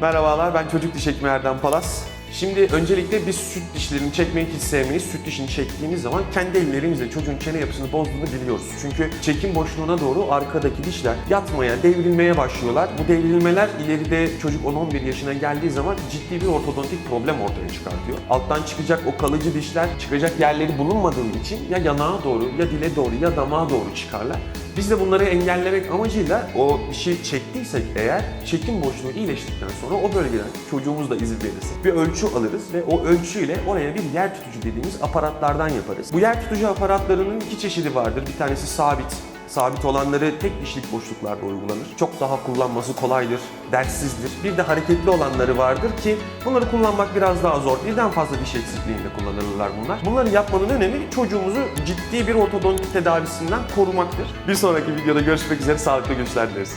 Merhabalar, ben çocuk diş hekimi Erdem Palas. Şimdi öncelikle biz süt dişlerini çekmeyi hiç sevmeyiz. Süt dişini çektiğimiz zaman kendi ellerimizle çocuğun çene yapısını bozduğunu biliyoruz. Çünkü çekim boşluğuna doğru arkadaki dişler yatmaya, devrilmeye başlıyorlar. Bu devrilmeler ileride çocuk 10-11 yaşına geldiği zaman ciddi bir ortodontik problem ortaya çıkartıyor. Alttan çıkacak o kalıcı dişler çıkacak yerleri bulunmadığı için ya yanağa doğru, ya dile doğru, ya damağa doğru çıkarlar. Biz de bunları engellemek amacıyla o dişi çektiysek eğer çekim boşluğu iyileştikten sonra o bölgeden çocuğumuz da izin verirse bir ölçü alırız ve o ölçüyle oraya bir yer tutucu dediğimiz aparatlardan yaparız. Bu yer tutucu aparatlarının iki çeşidi vardır. Bir tanesi sabit, Sabit olanları tek dişlik boşluklarda uygulanır. Çok daha kullanması kolaydır, derssizdir. Bir de hareketli olanları vardır ki bunları kullanmak biraz daha zor. Birden fazla diş eksikliğinde kullanılırlar bunlar. Bunları yapmanın önemi çocuğumuzu ciddi bir ortodontik tedavisinden korumaktır. Bir sonraki videoda görüşmek üzere sağlıklı güçler dileriz.